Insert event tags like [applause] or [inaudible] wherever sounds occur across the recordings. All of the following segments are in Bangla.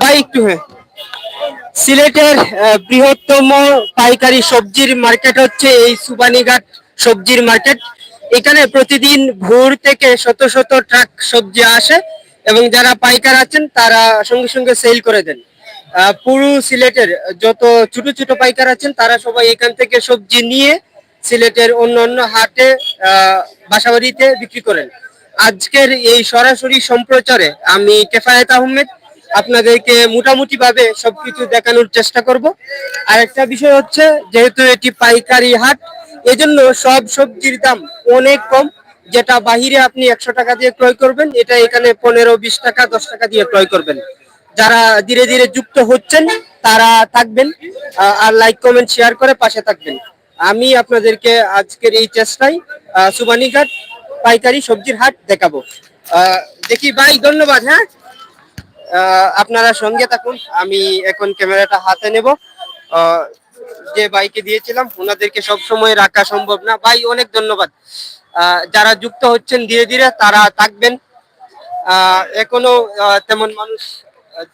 ভাই একটু সিলেটের বৃহত্তম পাইকারি সবজির মার্কেট হচ্ছে এই সুবানীঘাট সবজির মার্কেট। এখানে প্রতিদিন ভোর থেকে শত শত ট্রাক সবজি আসে এবং যারা পাইকার আছেন তারা সঙ্গে সঙ্গে সেল করে দেন। পুরো সিলেটের যত ছোট ছোট পাইকার আছেন তারা সবাই এখান থেকে সবজি নিয়ে সিলেটের অন্য অন্য হাটে বাসাবাড়িতে বিক্রি করেন। আজকের এই সরাসরি সম্প্রচারে আমি কেফায়েত আহমেদ আপনাদেরকে মোটামুটি ভাবে সবকিছু দেখানোর চেষ্টা করব। আর একটা বিষয় হচ্ছে যেহেতু এটি পাইকারি হাট এজন্য সব সবজির দাম অনেক কম যেটা বাহিরে আপনি একশো টাকা দিয়ে ক্রয় করবেন এটা এখানে পনেরো বিশ টাকা দশ টাকা দিয়ে ক্রয় করবেন। যারা ধীরে ধীরে যুক্ত হচ্ছেন তারা থাকবেন আর লাইক কমেন্ট শেয়ার করে পাশে থাকবেন। আমি আপনাদেরকে আজকের এই চেষ্টায় সুবানীঘাট পাইকারি সবজির হাট দেখাবো। আহ, দেখি ভাই ধন্যবাদ হ্যাঁ? আপনারা সঙ্গে থাকুন, আমি এখন ক্যামেরাটা হাতে নেব। যে বাইকে দিয়েছিলাম, ওনাদেরকে সব সময় রাখা সম্ভব না। ভাই, অনেক ধন্যবাদ। যারা যুক্ত হচ্ছেন ধীরে ধীরে, তারা থাকবেন। এখনও তেমন মানুষ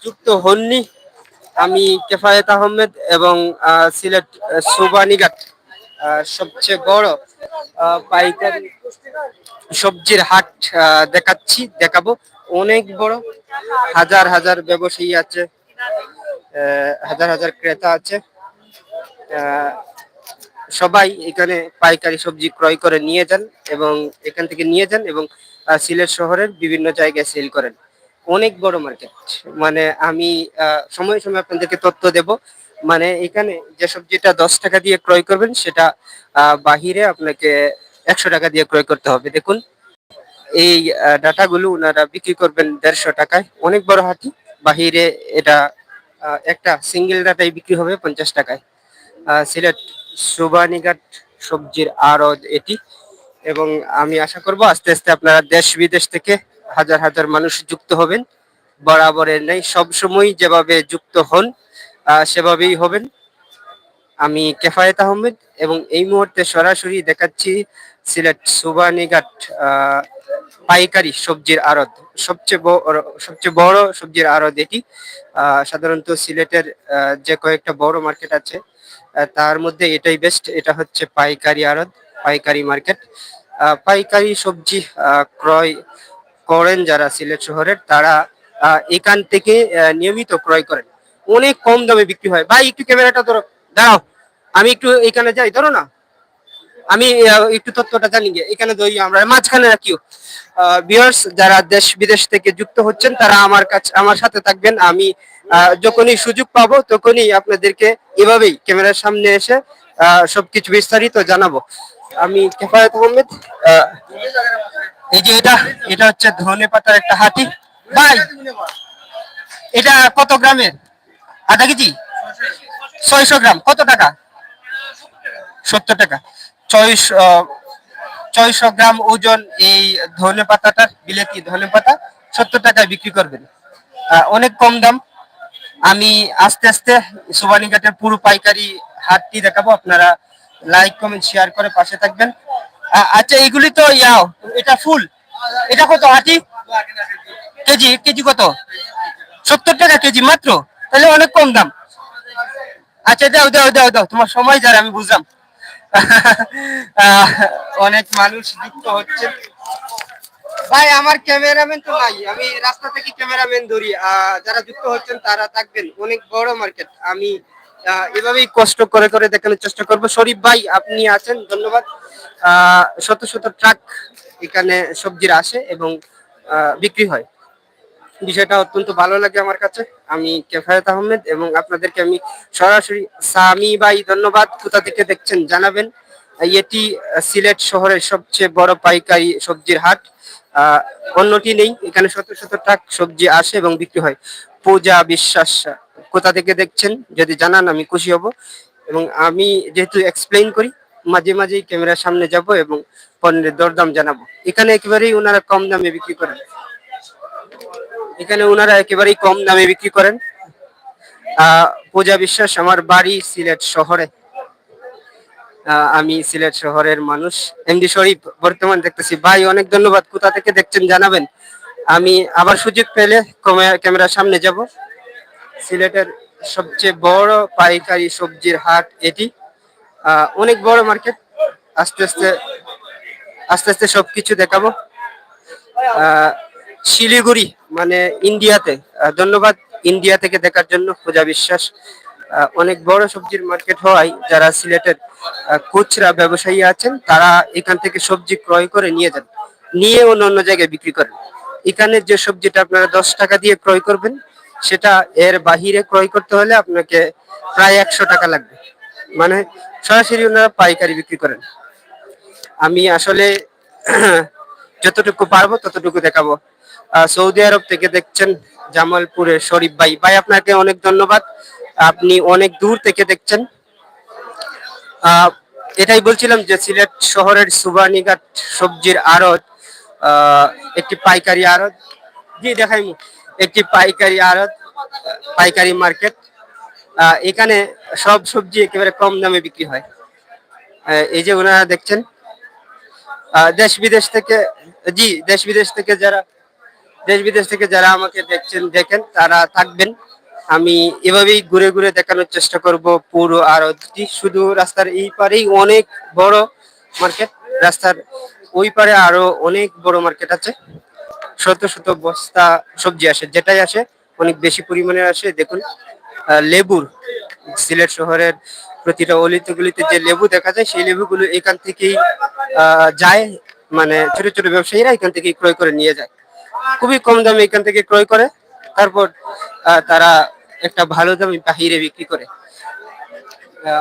যুক্ত হননি। আমি কেফায়েত আহমেদ এবং সিলেট সুবানীঘাট সবচেয়ে বড় পাইকারি সবজির হাট দেখাচ্ছি, দেখাবো। অনেক বড়, হাজার হাজার ব্যবসায়ী আছে হাজার হাজার ক্রেতা আছে। সবাই এখানে পাইকারি সবজি ক্রয় করে নিয়ে যান এবং এখান থেকে নিয়ে যান এবং সিলেট শহরের বিভিন্ন জায়গায় সেল করেন। অনেক বড় মার্কেট। মানে আমি সময়ে সময়ে আপনাদেরকে তথ্য দেব। মানে এখানে যে সবজিটা দশ টাকা দিয়ে ক্রয় করবেন সেটা বাহিরে আপনাকে একশো টাকা দিয়ে ক্রয় করতে হবে। দেখুন এই ডাটাগুলো ওনারা বিক্রি করবেন দেড়শো টাকায়। অনেক বড় হাতি, বাহিরে এটা একটা সিঙ্গেল ডাটাই বিক্রি হবে পঞ্চাশ টাকায়। সিলেট সুবানীঘাট সবজির আড়ত এটি। এবং আমি আশা করব আস্তে আস্তে আপনারা দেশ বিদেশ থেকে হাজার হাজার মানুষ যুক্ত হবেন। বরাবরের নেই সবসময় যেভাবে যুক্ত হন সেভাবেই হবেন। আমি কেফায়েত আহমেদ এবং এই মুহূর্তে সরাসরি দেখাচ্ছি সিলেট সুবানীঘাট পাইকারি সবজির আড়ত। সবচেয়ে বড় সবচেয়ে বড় সবজির আড়ত এটি। সাধারণত সিলেটের যে কয়েকটা বড় মার্কেট আছে তার মধ্যে এটাই বেস্ট এটা হচ্ছে পাইকারি আড়ত, পাইকারি মার্কেট। পাইকারি সবজি ক্রয় করেন যারা সিলেট শহরের, তারা এখান থেকে নিয়মিত ক্রয় করেন। অনেক কম দামে বিক্রি হয়। ভাই, একটু ক্যামেরাটা ধরো। দাঁড়াও। আমি একটু এখানে যাই ধরো না। আমি একটু তথ্যটা জানি এখানে দই আমরা মাঝখানে রাখিও। ভিউয়ার্স যারা দেশ বিদেশ থেকে যুক্ত হচ্ছেন তারা আমার কাছে আমার সাথে থাকবেন। আমি যখনই সুযোগ পাবো তখনই আপনাদেরকে এভাবেই ক্যামেরার সামনে এসে সবকিছু বিস্তারিত জানাব। আমি কেফায়েত আহমেদ আহ, এই যে এটা এটা হচ্ছে ধনে পাতার একটা হাতি। ভাই এটা কত গ্রামের? আধা কেজি? ছয়শো গ্রাম। কত টাকা? সত্তর টাকা। ছয়শো ছয়শো গ্রাম ওজন এই ধনে পাতাটার বিলেতি ধনে পাতা? সত্তর টাকায় বিক্রি করবেন। অনেক কম দাম। আমি আস্তে আস্তে সোবানীঘাটের পুরো পাইকারি হাটটি দেখাবো। আপনারা লাইক কমেন্ট শেয়ার করে পাশে থাকবেন। আচ্ছা এগুলি তো ইয়াও, এটা ফুল। এটা কত হাটি কেজি কেজি কত? সত্তর টাকা কেজি মাত্র? তাহলে অনেক কম দাম। আচ্ছা দাও দাও দাও দাও, তোমার সময় যার, আমি বুঝলাম। [laughs] অনেক মানুষ যুক্ত হচ্ছে। ভাই, আমার ক্যামেরাম্যান তো নাই। আমি রাস্তা থেকে ক্যামেরাম্যান ধরি। যারা যুক্ত হচ্ছেন, তারা থাকবেন। অনেক বড় মার্কেট আমি এভাবেই কষ্ট করে করে দেখানোর চেষ্টা করব। শরীফ ভাই, আপনি আছেন? ধন্যবাদ। শত শত ট্রাক এখানে সবজির আসে এবং বিক্রি হয়। বিষয়টা অত্যন্ত ভালো লাগে আমার কাছে। আমি কেফায়েত আহমেদ এবং আপনাদেরকে আমি সরাসরি সামি ভাই ধন্যবাদ। কোথা থেকে দেখছেন জানাবেন। এটি সিলেট শহরের সবচেয়ে বড় পাইকারি সবজির হাট। অন্যটি নেই। এখানে শত শত ট্রাক সবজি আসে এবং বিক্রি হয়। পূজা বিশ্বাস, কোথা থেকে দেখছেন? যদি জানান, আমি খুশি হব। এবং আমি যেহেতু এক্সপ্লেইন করি, মাঝে মাঝেই ক্যামেরার সামনে যাব এবং পণ্যের দরদাম জানাব। এখানে একেবারেই ওনারা কম দামে বিক্রি করেন। এখানে ওনারা একেবারেই কম দামে বিক্রি করেন। পূজা বিশ্বাস আমার বাড়ি সিলেট শহরে। আমি সিলেট শহরের মানুষ। এমডি শরীফ বর্তমান দেখতেছি। ভাই অনেক ধন্যবাদ। কোথা থেকে দেখছেন জানাবেন। আমি আবার সুযোগ পেলে ক্যামেরার সামনে যাব। সিলেটের সবচেয়ে বড় পাইকারি সবজির হাট এটি। অনেক বড় মার্কেট। আস্তে আস্তে আস্তে আস্তে সবকিছু দেখাবো। আহ, শিলিগুড়ি মানে ইন্ডিয়াতে ধন্যবাদ ইন্ডিয়া থেকে দেখার জন্য, পূজা বিশ্বাস। অনেক বড় সবজির মার্কেট হওয়ায় যারা সিলেটের খুচরা ব্যবসায়ী আছেন, তারা এখান থেকে সবজি ক্রয় করে নিয়ে যান। নিয়ে অন্য অন্য জায়গায় বিক্রি করেন। এখানে যে সবজিটা আপনারা দশ টাকা দিয়ে ক্রয় করবেন, সেটা এর বাহিরে ক্রয় করতে হলে আপনাকে প্রায় একশো টাকা লাগবে। মানে সরাসরি ওনারা পাইকারি বিক্রি করেন। আমি আসলে [clears throat] যতটুকু পারব ততটুকু দেখাবো। সৌদি আরব থেকে দেখছেন জামালপুরের শরীফ ভাই। ভাই, আপনাকে অনেক ধন্যবাদ। আপনি অনেক দূর থেকে দেখছেন। এটাই বলছিলাম যে সিলেট শহরের সুবানীঘাট সবজির আড়ত একটি পাইকারি আড়ত। জি, দেখাই একটি পাইকারি আড়ত, পাইকারি মার্কেট। এখানে সব সবজি একেবারে কম দামে বিক্রি হয়। এই যে ওনারা দেখছেন। দেশ বিদেশ থেকে, জি, দেশ বিদেশ থেকে যারা দেশ বিদেশ থেকে যারা আমাকে দেখছেন, দেখেন, তারা থাকবেন। আমি এভাবেই ঘুরে ঘুরে দেখানোর চেষ্টা করব পুরো আড়তটি শুধু রাস্তার এই পারেই অনেক বড় মার্কেট রাস্তার ওই পারে আরও অনেক বড় মার্কেট আছে। শত শত বস্তা সবজি আসে, যেটাই আসে, অনেক বেশি পরিমাণে আসে। দেখুন লেবুর, সিলেট শহরের প্রতিটা অলিতে গলিতে যে লেবু দেখা যায়, সেই লেবুগুলো এখান থেকেই যায়। মানে ছোট ছোট ব্যবসায়ীরা এখান থেকেই ক্রয় করে নিয়ে যায়। খুবই কম দামে এখান থেকে ক্রয় করে। তারপর তারা একটা ভালো দামে বাহিরে বিক্রি করে।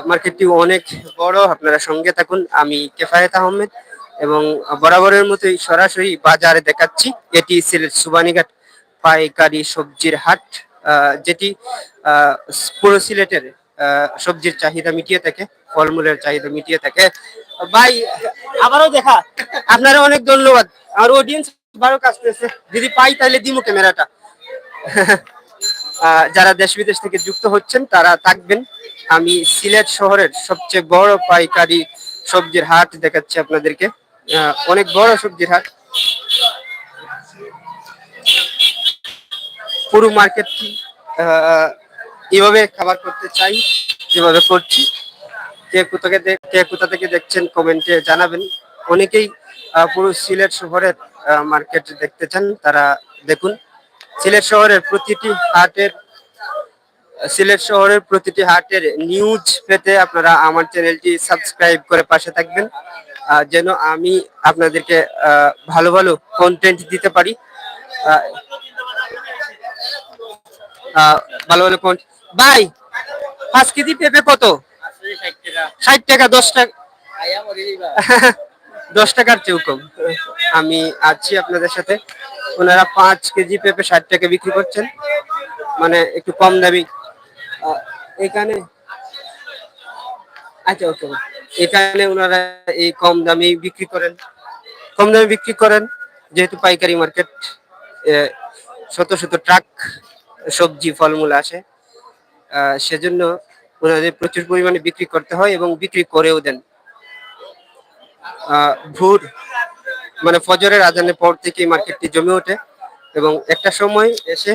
মার্কেটটি অনেক বড়, আপনারা সঙ্গে থাকুন। আমি কেফায়েত আহমেদ এবং বরাবরের মতোই সরাসরি বাজারে দেখাচ্ছি। এটি সিলেট সুবানীঘাট পাইকারি সবজির হাট যেটি পুরো সিলেটের সবজির চাহিদা মিটিয়ে থাকে, ফলমূলের চাহিদা মিটিয়ে থাকে। ভাই, আবারও দেখা। আপনারা অনেক ধন্যবাদ। আর অডিয়েন্স বারো কাজ করেছে যদি পাই তাহলে দিমু ক্যামেরাটা। যারা দেশ বিদেশ থেকে যুক্ত হচ্ছেন, তারা থাকবেন। আমি সিলেট শহরের সবচেয়ে বড় পাইকারি সবজির হাট দেখাচ্ছি আপনাদেরকে। অনেক বড় সবজির হাট। পুরো মার্কেটটি এভাবে খাবার করতে চাই, যেভাবে করছি। কে কোথা থেকে কে কোথা থেকে দেখছেন, কমেন্টে জানাবেন। অনেকেই পুরো সিলেট শহরের মার্কেট দেখতে চান তারা দেখুন। সিলেট শহরের প্রতিটি হাটের সিলেট শহরের প্রতিটি হাটের নিউজ পেতে আপনারা আমার চ্যানেলটি সাবস্ক্রাইব করে পাশে থাকবেন। যেন আমি আপনাদেরকে ভালো ভালো কন্টেন্ট দিতে পারি। ভালো ভালো কন্টেন্ট ভাই পাঁচ কেজি পেঁপে কত? ষাট টাকা দশ টাকা। [laughs] দশ টাকার চেয়েও কম। আমি আছি আপনাদের সাথে। ওনারা পাঁচ কেজি পেঁপে ষাট টাকা বিক্রি করছেন। মানে একটু কম দামি। এখানে আচ্ছা ওকে। এখানে ওনারা এই কম দামে বিক্রি করেন। কম দামে বিক্রি করেন, যেহেতু পাইকারি মার্কেট শত শত ট্রাক, সবজি, ফলমূল আসে। সেজন্য ওনাদের প্রচুর পরিমাণে বিক্রি করতে হয় এবং বিক্রি করেও দেন। ভোর মানে ফজরের আজানের পর থেকে মার্কেটটি জমে ওঠে এবং একটা সময় এসে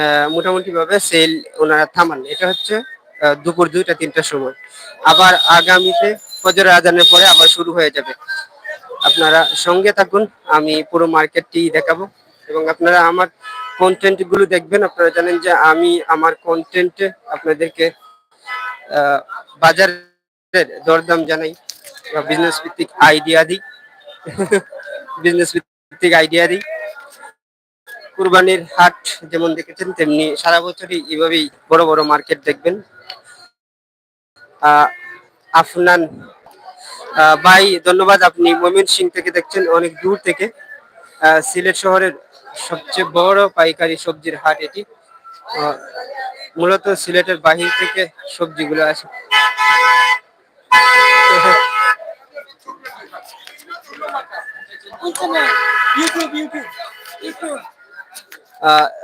আহ, মোটামুটি ভাবে সেল ওনারা থামান। এটা হচ্ছে দুপুর দুইটা তিনটার সময়। আবার আগামীতে ফজরের আজানের পরে আবার শুরু হয়ে যাবে। আপনারা সঙ্গে থাকুন আমি পুরো মার্কেটটি দেখাবো। এবং আপনারা আমার কন্টেন্টগুলো দেখবেন আপনারা জানেন যে আমি আমার কন্টেন্টে আপনাদেরকে বাজারের দরদাম জানাই বা বিজনেস ভিত্তিক আইডিয়া দিই। [laughs] বিজনেস ভিত্তিক আইডিয়া দিই। কুরবানির হাট যেমন দেখেছেন তেমনি সারা বছরই এভাবেই বড় বড় মার্কেট দেখবেন। আফনান ভাই ধন্যবাদ। আপনি ময়মন সিং থেকে দেখছেন অনেক দূর থেকে। সিলেট শহরের সবচেয়ে বড় পাইকারি সবজির হাট এটি। মূলত সিলেটের বাহির থেকে সবজিগুলো আহ,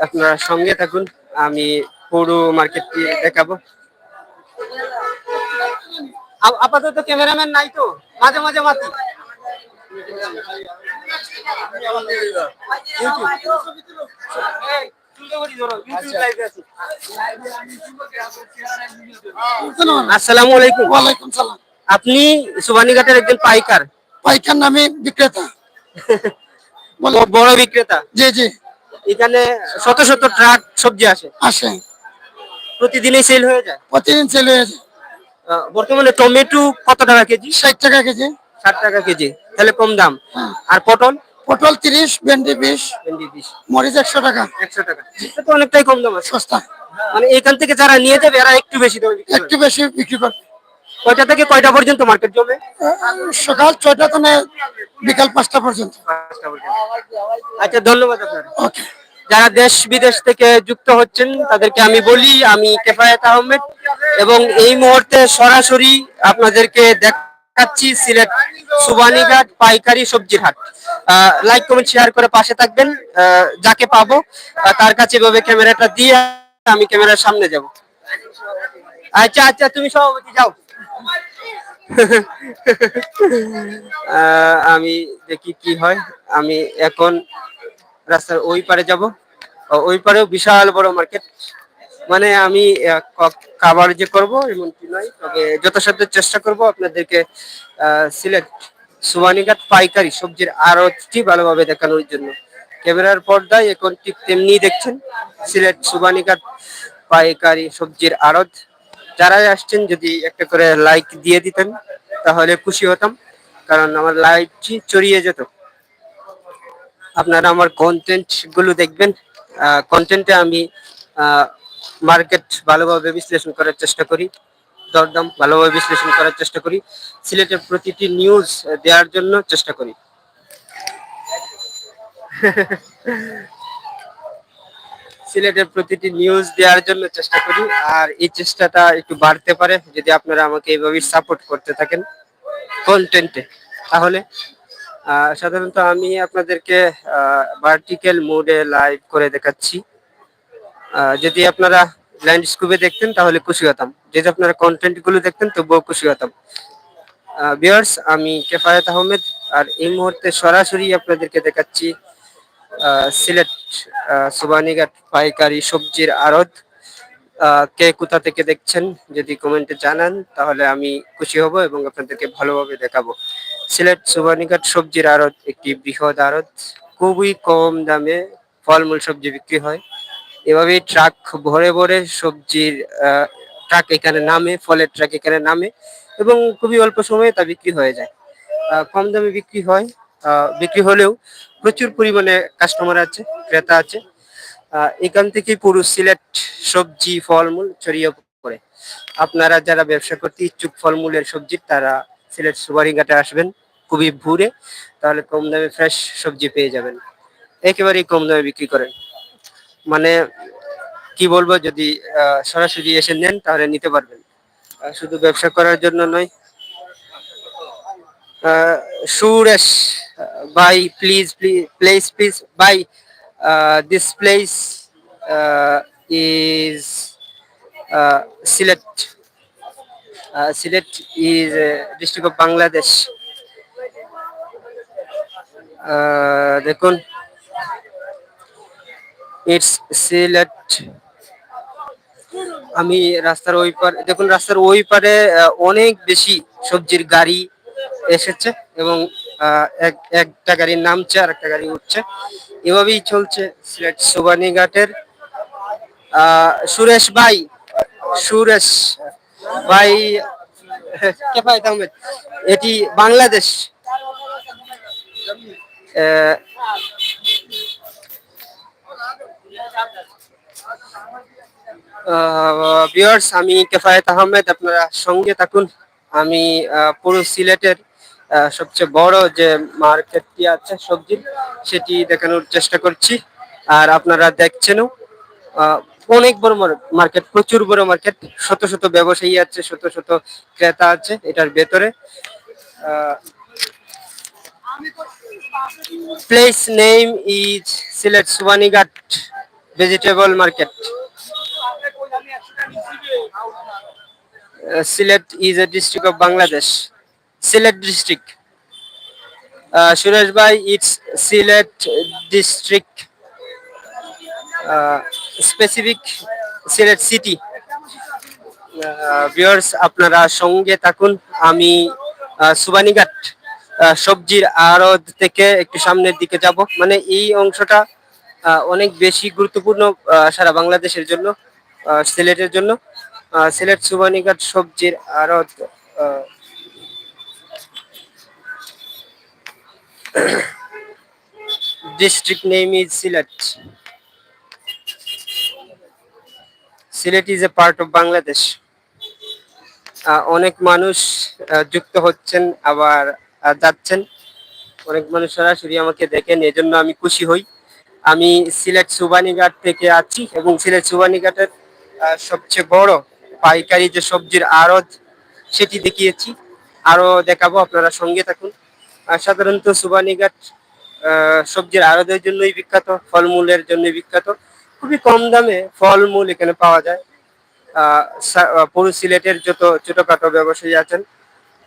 আপনারা সঙ্গে থাকুন আমি পুরো মার্কেটটি দেখাবো। আপাতত ক্যামেরাম্যান নাই তো মাঝে মাঝে মাতি। আসসালামু আলাইকুম। আপনি সুবানীঘাটের একজন পাইকার। পাইকার নামে বিক্রেতা। [laughs] বড় বিক্রেতা? জি জি। এখানে শত শত ট্রাক সবজি আসে? আসে। প্রতিদিনই সেল হয়ে যায়? প্রতিদিন সেল হয়ে যায়। বর্তমানে টমেটো কত টাকা কেজি? ষাট টাকা কেজি। ষাট টাকা কেজি। তাহলে কম দাম। হ্যাঁ। আর পটল? পটল তিরিশ ভেন্ডি বিশ ভেন্ডি বিশ। মরিচ একশো টাকা। একশো টাকা। এটা তো অনেকটাই কম দাম সস্তা। মানে এখান থেকে যারা নিয়ে যাবে এরা একটু বেশি দামে একটু বেশি বিক্রি করবে। কয়টা থেকে কয়টা পর্যন্ত মার্কেট জমে সকাল ছয়টা থেকে বিকাল পাঁচটা পর্যন্ত। আচ্ছা ধন্যবাদ আপনার। ওকে। যারা দেশ বিদেশ থেকে যুক্ত হচ্ছেন তাদেরকে আমি বলি আমি কেফায়েত আহমেদ এবং এই মুহূর্তে সরাসরি আপনাদেরকে দেখাচ্ছি সিলেট সুবানীঘাট পাইকারি সবজির হাট লাইক কমেন্ট শেয়ার করে পাশে থাকবেন। যাকে পাবো তার কাছে এভাবে ক্যামেরাটা দিয়ে আমি ক্যামেরার সামনে যাব। আচ্ছা আচ্ছা তুমি সভাপতি যাও। [laughs] আমি দেখি কি হয়। আমি এখন রাস্তার ওই পারে যাব। ওই পারেও বিশাল বড় মার্কেট মানে আমি খাবার যে করব, এমনটি নয়, তবে যথাসাধ্য চেষ্টা করব আপনাদেরকে সিলেট সুবানীঘাট পাইকারি সবজির আড়তটি ভালোভাবে দেখানোর জন্য। ক্যামেরার পর্দায় এখন ঠিক তেমনি দেখছেন সিলেট সুবানীঘাট পাইকারি সবজির আড়ত। যারাই আসছেন, যদি একটা করে লাইক দিয়ে দিতেন, তাহলে খুশি হতাম। কারণ আমার লাইভটি চড়িয়ে যেত। আপনারা আমার কন্টেন্টগুলো দেখবেন। কন্টেন্টে আমি মার্কেট ভালোভাবে বিশ্লেষণ করার চেষ্টা করি। দরদাম ভালোভাবে বিশ্লেষণ করার চেষ্টা করি। সিলেটের প্রতিটি নিউজ দেওয়ার জন্য চেষ্টা করি। [laughs] সিলেটের প্রতিটি নিউজ দেওয়ার জন্য চেষ্টা করি, আর এই চেষ্টাটা একটু বাড়তে পারে যদি আপনারা আমাকে এইভাবে সাপোর্ট করতে থাকেন কন্টেন্টে তাহলে সাধারণত আমি আপনাদেরকে ভার্টিক্যাল মোডে লাইভ করে দেখাচ্ছি। যদি আপনারা ল্যান্ডস্কেপে দেখতেন তাহলে খুশি হতাম। যদি আপনারা কন্টেন্টগুলো দেখতেন তবুও খুশি হতাম। বিয়ার্স আমি কেফায়েত আহমেদ, আর এই মুহূর্তে সরাসরি আপনাদেরকে দেখাচ্ছি সিলেট সুবানীঘাট পাইকারি সবজির আড়ত। কে কোথা থেকে দেখছেন যদি কমেন্টে জানান, তাহলে আমি খুশি হব এবং আপনাদেরকে ভালোভাবে দেখাবো। সিলেট, সুবানীঘাট সবজির আড়ত একটি বৃহৎ আড়ত। খুবই কম দামে ফলমূল সবজি বিক্রি হয়। এভাবেই ট্রাক ভরে ভরে সবজির ট্রাক এখানে নামে, ফলের ট্রাক এখানে নামে এবং খুবই অল্প সময়ে তা বিক্রি হয়ে যায়। কম দামে বিক্রি হয়। বিক্রি হলেও প্রচুর পরিমাণে কাস্টমার আছে, ক্রেতা আছে। এখান থেকে পুরো সিলেট সবজি, ফলমূল ছড়িয়ে পড়ে। আপনারা যারা ব্যবসা করতে ইচ্ছুক ফলমূলের সবজির তারা সিলেট সুবারিঘাটে আসবেন, খুবই ভুরে। তাহলে কম দামে ফ্রেশ সবজি পেয়ে যাবেন। একেবারেই কম দামে বিক্রি করেন। মানে কি বলব, যদি সরাসরি এসে নেন, তাহলে নিতে পারবেন। শুধু ব্যবসা করার জন্য নয় Suresh by please please place please by this place is Sylhet Sylhet is district of Bangladesh দেখুন ইটস সিলেট আমি রাস্তার ওই পারে, দেখুন, রাস্তার ওই পারে অনেক বেশি সবজির গাড়ি এসেছে এবং এক একটা গাড়ি নামছে আর একটা গাড়ি উঠছে। এভাবেই চলছে সিলেট সুবানী ঘাটের আহ, সুরেশ ভাই সুরেশ ভাই কেফায়েত আহমেদ এটি বাংলাদেশ। আমি কেফায়েত আহমেদ আপনারা সঙ্গে থাকুন। আমি পুরো সিলেটের সবচেয়ে বড় যে মার্কেটটি আছে সবজির সেটি দেখানোর চেষ্টা করছি। আর আপনারা দেখছেনও অনেক বড় মার্কেট প্রচুর বড় মার্কেট শত শত ব্যবসায়ী আছে, শত শত ক্রেতা আছে এটার ভেতরে। Place name is Sylhet Subanighat vegetable market Sylhet is a district of of Bangladesh. District district. Uh, it's Sylhet district specific Sylhet city viewers আপনারা সঙ্গে থাকুন আমি সুবানিঘাট সবজির আড়ত থেকে একটু সামনের দিকে যাব মানে এই অংশটা অনেক বেশি গুরুত্বপূর্ণ সারা বাংলাদেশের জন্য সিলেটের জন্য সিলেট সুবানিঘাট সবজির আড়ত district name is Silet. Silet is a part of Bangladesh. অনেক মানুষ যুক্ত হচ্ছেন, আবার যাচ্ছেন অনেক মানুষ সরাসরি আমাকে দেখেন, এজন্য আমি খুশি হই আমি সিলেট সুবানীঘাট থেকে আছি এবং সিলেট সুবানীঘাটের সবচেয়ে বড় পাইকারি যে সবজির আড়ত, সেটি দেখিয়েছি আরও দেখাবো, আপনারা সঙ্গে থাকুন সাধারণত সুবানীঘাট সবজির আড়তের জন্যই বিখ্যাত, ফলমূলের জন্যই বিখ্যাত। খুবই কম দামে ফলমূল এখানে পাওয়া যায়। পুরো সিলেটের যত, ছোটখাটো ব্যবসায়ী আছেন,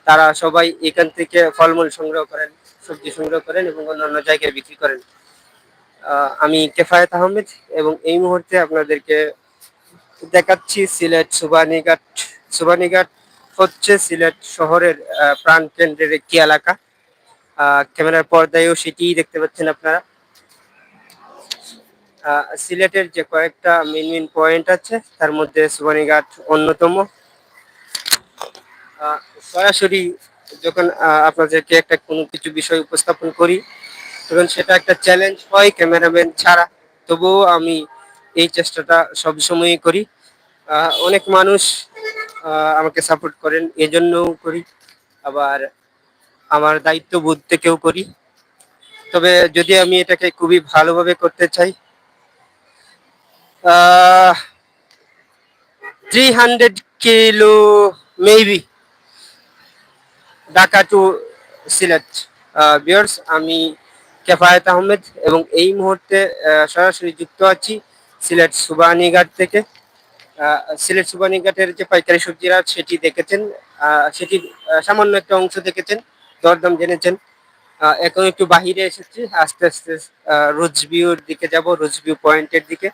তারা সবাই এখান থেকে ফলমূল সংগ্রহ করেন, সবজি সংগ্রহ করেন এবং অন্যান্য জায়গায় বিক্রি করেন। আমি কেফায়েত আহমেদ এবং এই মুহূর্তে আপনাদেরকে দেখাচ্ছি সিলেট সুবানিঘাট সুবানিঘাট হচ্ছে সিলেট শহরের প্রাণ কেন্দ্রের একটি এলাকা। ক্যামেরার পর্দায়ও সেটিই দেখতে পাচ্ছেন আপনারা। সিলেটের যে কয়েকটা মেন মেন পয়েন্ট আছে, তার মধ্যে সুবানীঘাট অন্যতম। সরাসরি যখন আপনাদেরকে একটা কোনো কিছু বিষয় উপস্থাপন করি, তখন সেটা একটা চ্যালেঞ্জ হয় ক্যামেরাম্যান ছাড়া। তবুও আমি এই চেষ্টাটা সবসময়ই করি। অনেক মানুষ আমাকে সাপোর্ট করেন, এজন্যও করি। আবার আমার দায়িত্ববোধ থেকেও করি। তবে যদি আমি এটাকে খুবই ভালোভাবে করতে চাই three hundred kilo maybe Dhaka to Sylhet. Viewers আমি কেফায়েত আহমেদ এবং এই মুহূর্তে সরাসরি যুক্ত আছি সিলেট সুবানীঘাট থেকে। সিলেট সুবানীঘাটের যে পাইকারি সবজিরা, সেটি দেখেছেন। সেটি সামান্য একটা অংশ দেখেছেন। দরদাম জেনেছেন। এখন একটু বাহিরে এসেছি, আস্তে আস্তে রোজভিউর দিকে যাব, রোজভিউ পয়েন্টের দিকে।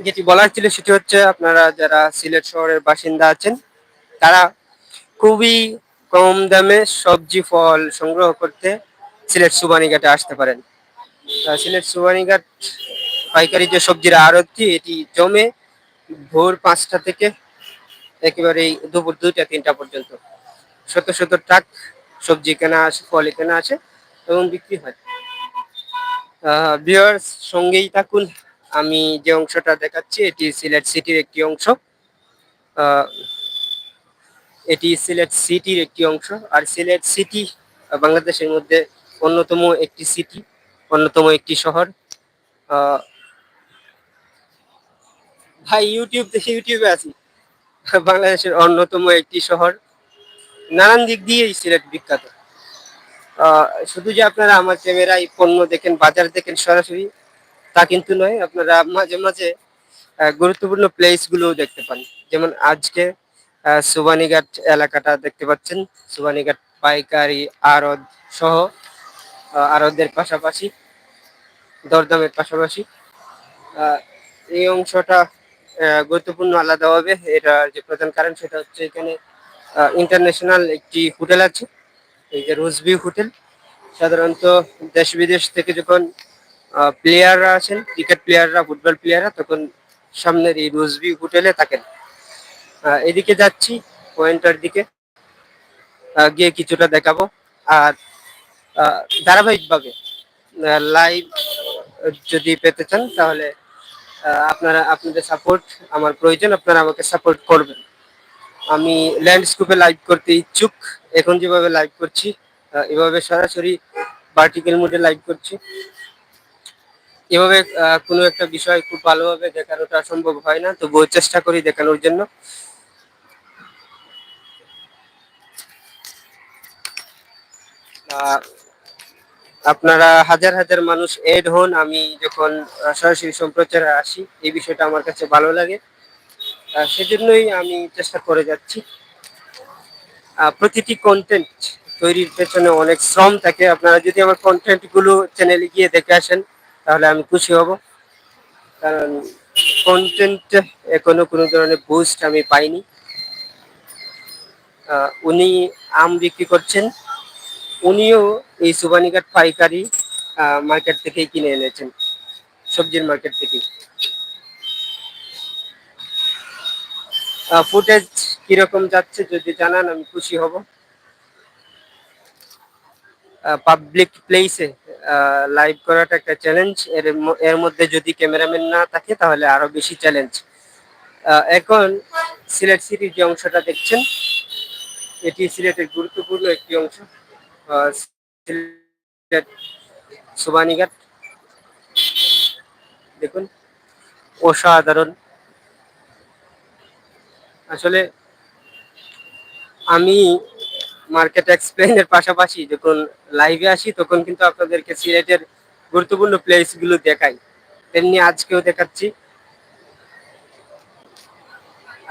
যেটি বলার ছিল সেটি হচ্ছে আপনারা যারা সিলেট শহরের বাসিন্দা আছেন, তারা খুবই কম দামে সবজি ফল সংগ্রহ করতে সিলেট সুবানীঘাটে আসতে পারেন। সিলেট সুবানীঘাট পাইকারি যে সবজির আড়তটি, এটি জমে ভোর পাঁচটা থেকে একেবারে দুপুর দুইটা, তিনটা পর্যন্ত। শত শত ট্রাক সবজি কেনা আসে ফল কেনা আসে এবং বিক্রি হয়। ভিউয়ার্স সঙ্গেই থাকুন, আমি যে অংশটা দেখাচ্ছি, এটি সিলেট সিটির একটি অংশ। এটি সিলেট সিটির একটি অংশ। আর সিলেট সিটি বাংলাদেশের মধ্যে অন্যতম একটি সিটি, অন্যতম একটি শহর। ভাই, ইউটিউব দেখি ইউটিউবে আছি। বাংলাদেশের অন্যতম একটি শহর। নানান দিক দিয়েই সিলেট বিখ্যাত। শুধু যে আপনারা আমার ক্যামেরায় পণ্য দেখেন, বাজার দেখেন সরাসরি, তা কিন্তু নয়, আপনারা মাঝে মাঝে গুরুত্বপূর্ণ প্লেস গুলোও দেখতে পান। যেমন আজকে সুবানীঘাট এলাকাটা দেখতে পাচ্ছেন, সুবানীঘাট, পাইকারি, আড়ত সহ আড়তদের পাশাপাশি, দরদামের পাশাপাশি এই অংশটা গুরুত্বপূর্ণ আলাদাভাবে এটা যে প্রধান কারণ সেটা হচ্ছে এখানে ইন্টারন্যাশনাল একটি হোটেল আছে, এই যে রোজভিউ হোটেল। সাধারণত দেশ বিদেশ থেকে যখন প্লেয়াররা আছেন ক্রিকেট প্লেয়াররা ফুটবল প্লেয়াররা তখন সামনের এই রোজভিউ হোটেলে থাকেন। এদিকে যাচ্ছি, পয়েন্টার দিকে। গিয়ে কিছুটা দেখাবো। আর ধারাবাহিকভাবে লাইভ যদি পেতে চান, তাহলে আপনারা, আপনাদের সাপোর্ট আমার প্রয়োজন, আপনারা আমাকে সাপোর্ট করবেন। আমি ল্যান্ডস্কেপে লাইভ করতে ইচ্ছুক। এখন যেভাবে লাইভ করছি এভাবে সরাসরি ভার্টিক্যাল মোডে লাইভ করছি। এভাবে কোনো একটা বিষয় খুব ভালোভাবে দেখানোটা সম্ভব হয় না, তবুও চেষ্টা করি দেখানোর জন্য। আপনারা হাজার হাজার মানুষ এড হন, আমি যখন সরাসরি সম্প্রচারে আসি, এই বিষয়টা আমার কাছে ভালো লাগে। সেজন্যই আমি চেষ্টা করে যাচ্ছি। প্রতিটি কন্টেন্ট তৈরির পেছনে অনেক শ্রম থাকে। আপনারা যদি আমার কন্টেন্টগুলো চ্যানেলে গিয়ে দেখে আসেন, তাহলে আমি খুশি হব। কারণ কন্টেন্ট এখনও কোনো ধরনের বুস্ট আমি পাইনি। উনি আম বিক্রি করছেন। উনিও এই সুবানীঘাট পাইকারি মার্কেট থেকেই কিনে এনেছেন, সবজির মার্কেট থেকে ফুটেজ কীরকম যাচ্ছে যদি জানান, আমি খুশি হব। পাবলিক প্লেসে লাইভ করাটা একটা চ্যালেঞ্জ এর এর মধ্যে যদি ক্যামেরাম্যান না থাকে, তাহলে আরও বেশি চ্যালেঞ্জ এখন সিলেট সিটির যে অংশটা দেখছেন, এটি সিলেটের গুরুত্বপূর্ণ একটি অংশ। সিলেট সুবানীঘাট। দেখুন, অসাধারণ। আসলে আমি মার্কেট এক্সপ্লেনের পাশাপাশি যখন লাইভে আসি, তখন কিন্তু আপনাদেরকে সিলেটের গুরুত্বপূর্ণ প্লেসগুলো দেখাই। তেমনি আজকেও দেখাচ্ছি।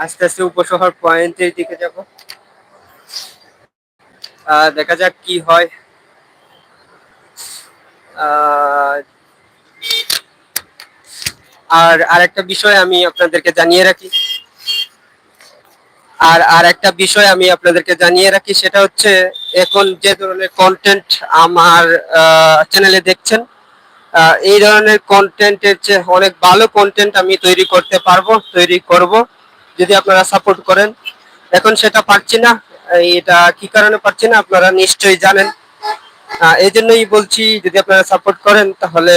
আস্তে আস্তে উপশহর পয়েন্টের দিকে যাব। দেখা যাক কি হয়। আর আরেকটা বিষয় আমি আপনাদেরকে জানিয়ে রাখি। আর আর একটা বিষয় আমি আপনাদেরকে জানিয়ে রাখি, সেটা হচ্ছে এখন যে ধরনের কন্টেন্ট আমার চ্যানেলে দেখছেন এই ধরনের কন্টেন্টের চেয়ে অনেক ভালো কন্টেন্ট আমি তৈরি করতে পারব, তৈরি করব, যদি আপনারা সাপোর্ট করেন। এখন সেটা পারছি না, এটা কি কারণে পারছি না আপনারা নিশ্চয়ই জানেন। এই জন্যই বলছি, যদি আপনারা সাপোর্ট করেন, তাহলে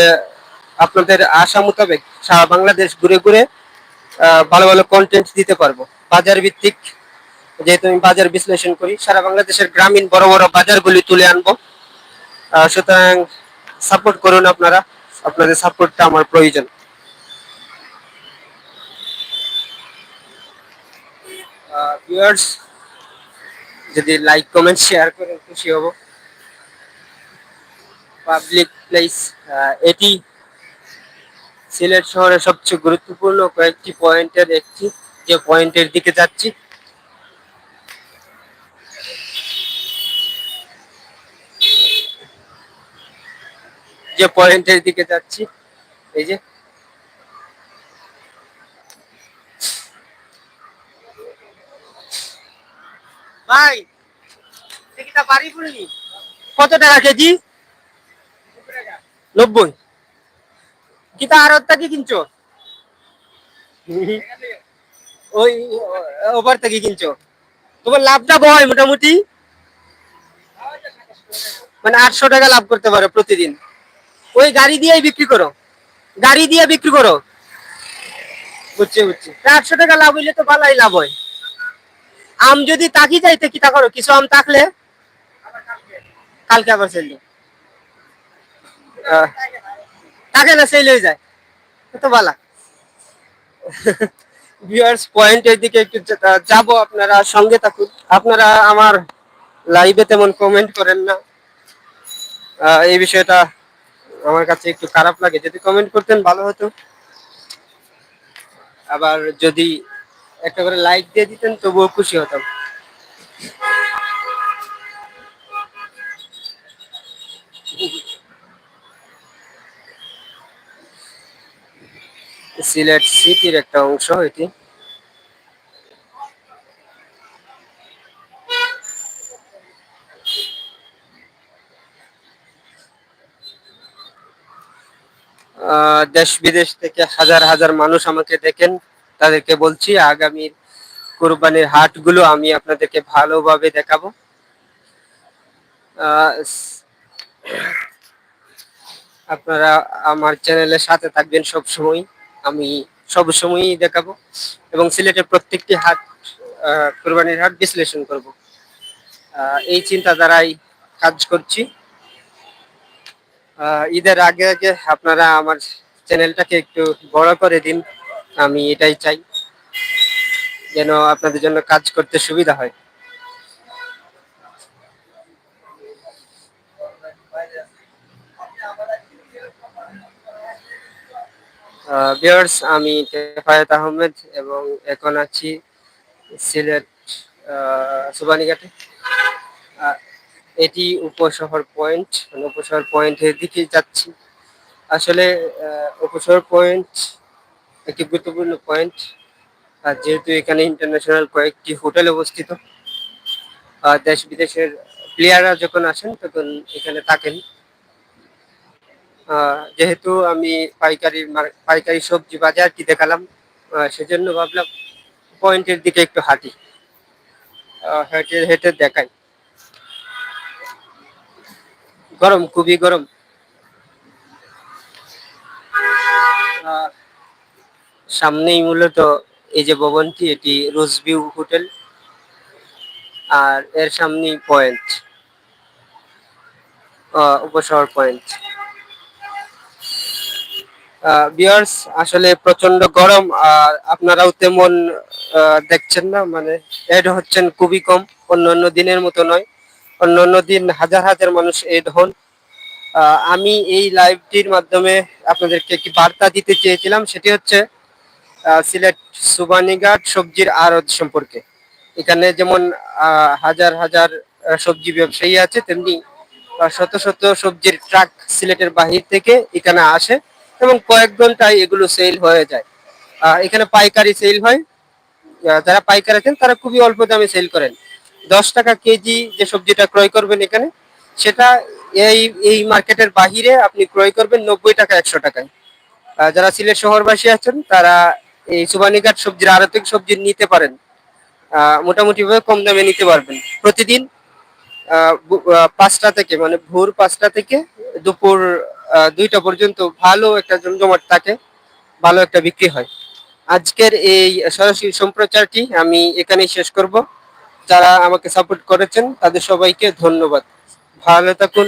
আপনাদের আশা মোতাবেক সারা বাংলাদেশ ঘুরে ঘুরে ভালো ভালো কন্টেন্ট দিতে পারব। বাজার ভিত্তিক, যেহেতু আমি বাজার বিশ্লেষণ করি, সারা বাংলাদেশের গ্রামীণ বড় বড় বাজারগুলি তুলে আনব। সুতরাং সাপোর্ট করুন আপনারা, আপনাদের সাপোর্টটা আমার প্রয়োজন। যদি লাইক কমেন্ট শেয়ার করেন খুশি হব। পাবলিক প্লেস এটি সিলেট শহরের সবচেয়ে গুরুত্বপূর্ণ কয়েকটি পয়েন্টের একটি যে পয়েন্টের দিকে যাচ্ছি। যে পয়েন্টের দিকে যাচ্ছি, এই যে। ভাই কত টাকা কেজি? নব্বই। কিতা আর কি কিনছো? ওই ওভার থেকে কিনছো। তোমার লাভটা হয় মোটামুটি। মানে আটশো টাকা লাভ করতে পারো প্রতিদিন। ওই গাড়ি দিয়েই বিক্রি করো। গাড়ি দিয়ে বিক্রি করো। বুঝছি বুঝছি। আটশো টাকা লাভ হইলে তো ভালোই লাভ হয়। আম যদি তাকি যাইতে কি তা করো? কিছু আম থাকলে কালকে আবার সেল থাকে না সেল হয়ে যায়। তো ভালো ভিউয়ার্স পয়েন্টের দিকে একটু যাব আপনারা সঙ্গে থাকুন। আপনারা আমার লাইভে তেমন কমেন্ট করেন না। এই বিষয়টা আমার কাছে একটু খারাপ লাগে। যদি কমেন্ট করতেন ভালো হতো। আবার যদি একটা করে লাইক দিয়ে দিতেন, তবুও খুশি হতাম। সিলেট সিটির একটা অংশ এটি। দেশ বিদেশ থেকে হাজার হাজার মানুষ আমাকে দেখেন, তাদেরকে বলছি আগামী কোরবানির হাটগুলো আমি আপনাদেরকে ভালোভাবে দেখাবো। আপনারা আমার চ্যানেলের সাথে থাকবেন সব সময় আমি সব সময়ই দেখাবো এবং সিলেটের প্রত্যেকটি হাট কোরবানির হাট বিশ্লেষণ করব। এই চিন্তাধারায় কাজ করছি। ঈদের আগে আগে আপনারা আমার চ্যানেলটাকে একটু বড় করে দিন, আমি এটাই চাই। যেন আপনাদের জন্য কাজ করতে সুবিধা হয়। ভিউয়ার্স আমি কেফায়েত আহমেদ এবং এখন আছি সিলেট সুবানীঘাটে। এটি উপশহর পয়েন্ট মানে উপশহর পয়েন্টের দিকে যাচ্ছি। আসলে উপশহর পয়েন্ট একটি গুরুত্বপূর্ণ পয়েন্ট। যেহেতু এখানে ইন্টারন্যাশনাল কয়েকটি হোটেল অবস্থিত দেশ বিদেশের প্লেয়াররা যখন আসেন, তখন এখানে থাকেন। যেহেতু আমি পাইকারি পাইকারি সবজি বাজারটি দেখালাম সেজন্য ভাবলাম পয়েন্টের দিকে একটু হাঁটি। হেঁটে হেঁটে দেখাই। গরম, খুবই গরম। সামনেই মূলত এই যে ভবনটি, এটি রোজভিউ হোটেল। আর এর সামনেই পয়েন্ট উপশহর পয়েন্ট। বিয়ার্স আসলে প্রচণ্ড গরম, আর আপনারাও তেমন দেখছেন না মানে এড হচ্ছেন খুবই কম অন্য অন্য দিনের মতো নয়। অন্য অন্য দিন হাজার হাজার মানুষ এড হন। আমি এই লাইভটির মাধ্যমে আপনাদেরকে একটি বার্তা দিতে চেয়েছিলাম, সেটি হচ্ছে সিলেট সুবানীঘাট সবজির আড়ত সম্পর্কে। এখানে যেমন হাজার হাজার সবজি ব্যবসায়ী আছে, তেমনি শত শত সবজির ট্রাক সিলেটের বাহির থেকে এখানে আসে। এবং কয়েক ঘন্টায় এগুলো সেল হয়ে যায়। এখানে পাইকারি সেল হয়। যারা পাইকার আছেন তারা খুবই অল্প দামে সেল করেন। দশ টাকা কেজি যে সবজিটা ক্রয় করবেন এখানে সেটা এই এই মার্কেটের বাহিরে আপনি ক্রয় করবেন নব্বই টাকা একশো টাকায়। যারা সিলেট শহরবাসী আছেন তারা এই সুবানীঘাট সবজির আরও থেকে সবজি নিতে পারেন। আহ, মোটামুটি ভাবে কম দামে নিতে পারবেন। প্রতিদিন পাঁচটা থেকে মানে ভোর পাঁচটা থেকে দুপুর দুইটা পর্যন্ত ভালো একটা জমজমাট থাকে, ভালো একটা বিক্রি হয়। আজকের এই সরাসরি সম্প্রচারটি আমি এখানেই শেষ করব। যারা আমাকে সাপোর্ট করেছেন, তাদের সবাইকে ধন্যবাদ। ভালো থাকুন।